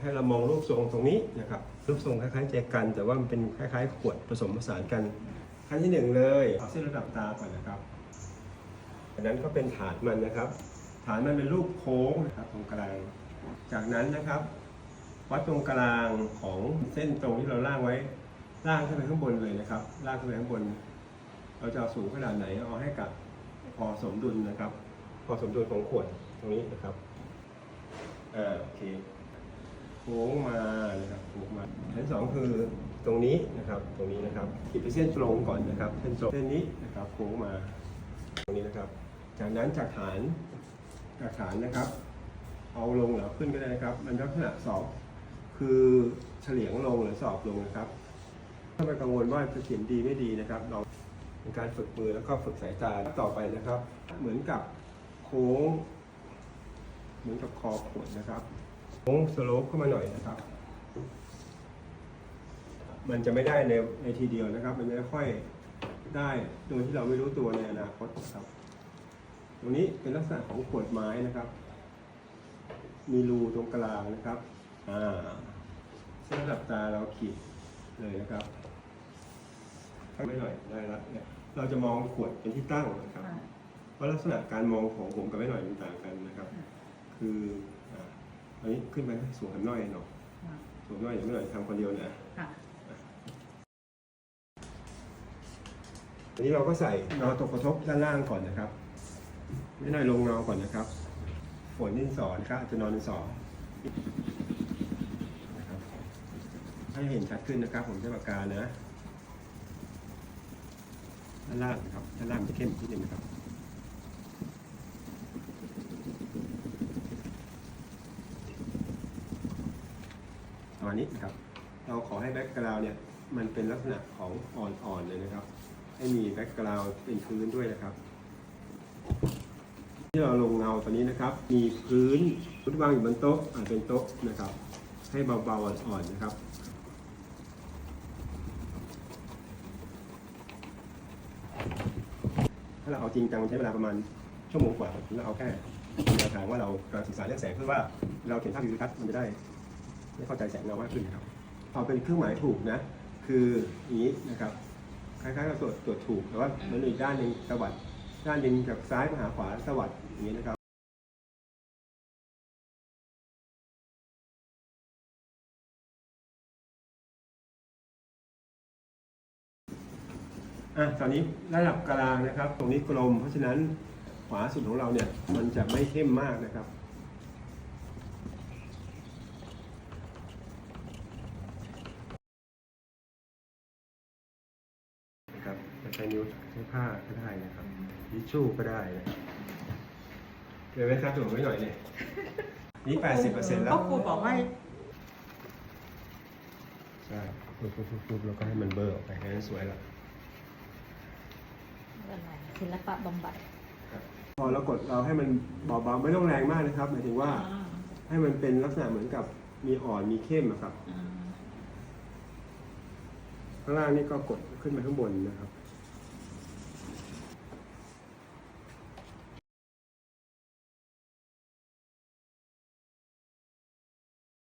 ให้เรามองรูปทรงตรงนี้นะครับรูปทรงคล้ายๆแจกัน แต่ว่ามันเป็นคล้ายๆขวดผสมผสานกันขั้นที่หนึ่งเลยเอาเส้นระดับตาก่อนนะครับจากนั้นก็เป็นฐานมันนะครับ ฐานมันเป็นรูปโค้งนะครับตรงกลาง จากนั้นนะครับวัดตรงกลางของเส้นตรงที่เราล่างไว้ล่างขึ้นไปข้างบนเลยนะครับล่างขึ้นไปข้างบน เราจะเอาสูงขนาดไหนเอาให้กับพอสมดุลนะครับ พอสมดุลของขวดตรงนี้นะครับอ่าโอเค โค้งมานะครับโค้งมาชั้นสองคือตรงนี้นะครับตรงนี้นะครับขีดเป็นเส้นตรงก่อนนะครับเส้นตรงเส้นนี้นะครับโค้งมาตรงนี้นะครับ จากนั้นจากฐานจากฐานนะครับ เอาลงหรือเอาขึ้นก็ได้นะครับ มันลักษณะสอบคือเฉลียงลงหรือสอบลงนะครับ ถ้าไม่กังวลว่าจะเขียนดีไม่ดีนะครับเราเป็นการฝึกมือแล้วก็ฝึกสายตาต่อไปนะครับ เหมือนกับโค้ง เหมือนกับคอขวดนะครับ โค้งสโลปเข้ามาหน่อยนะครับ มันจะไม่ได้ในในทีเดียวนะครับ มันจะค่อยได้โดยที่เราไม่รู้ตัวในอนาคตนะครับ ตรงนี้เป็นลักษณะของขวดไม้นะครับ มีรูตรงกลางนะครับ อ่าเส้นระดับตาเราขีดเลยนะครับไม่หน่อยได้ละเนี่ยเราจะมองขวดเป็นที่ตั้งนะครับค่ะเพราะลักษณะการมองของผมกับไม่หน่อยมันต่างกันนะครับ คือ อ่าอันนี้ขึ้นไปสูงหันน้อยหน่อยค่ะสูงน้อยอย่างไม่หน่อยทำคนเดียวนะค่ะอันนี้เราก็ใส่เงาตกกระทบด้านล่างก่อนนะครับ ไม่หน่อยลงเงาก่อนนะครับ ฝนดินสอนะครับอาจจะนอนดินสอนะครับให้เห็นชัดขึ้นนะครับ ผมใช้ปากกานะด้านล่างนะครับด้านล่างจะเข้มนิดนึงนะครับ ประมาณนี้นะครับ เราขอให้แบ็กกราวด์เนี่ยมันเป็นลักษณะของอ่อนๆเลยนะครับ ให้มีแบ็กกราวด์เป็นพื้นด้วยนะครับ ที่เราลงเงาตอนนี้นะครับ มีพื้นพื้นวางอยู่บนโต๊ะอาจเป็นโต๊ะนะครับ ให้เบาๆอ่อนๆนะครับถ้าเราเอาจริงจังมันใช้เวลาประมาณชั่วโมงกว่าเราเอาแค่แนวทางว่าเรากำลังศึกษาเรื่องแสงเพื่อว่าเราเขียนภาพวิวทัศน์มันจะได้ ได้เข้าใจแสงเงามากขึ้นนะครับเอาเป็นเครื่องหมายถูกนะ คืออย่างนี้นะครับคล้ายๆกับตรวจตรวจถูกแต่ว่ามันอีกด้านหนึ่งสวัสดด้านหนึ่งจากซ้ายมาหาขวาสวัสดอย่างนี้นะครับอะตอนนี้ระดับกลางนะครับ ตรงนี้กลม เพราะฉะนั้นขวาสุดของเราเนี่ยมันจะไม่เข้มมากนะครับ นะครับจะ ใช้นิ้วใช้ผ้าก็ได้นะครับทิชชู่ก็ได้นะครับเดี๋ยวไว้ค่าตัวไว้หน่อยเลยนี่แปดสิบเปอร์เซ็นต์แล้วก็ครูบอกว่าใช่ปุ๊บปุ๊บปุ๊บปุ๊บแล้วก็ให้มันเบลอออกไปให้มันสวยแล้วอะไรศิลปะบำบัดพอเรากดเราให้มันเบาๆไม่ต้องแรงมากนะครับหมายถึงว่าอ่าให้มันเป็นลักษณะเหมือนกับมีอ่อนมีเข้มอะครับอ่าข้างล่างนี่ก็กดขึ้นไปข้างบนนะครับ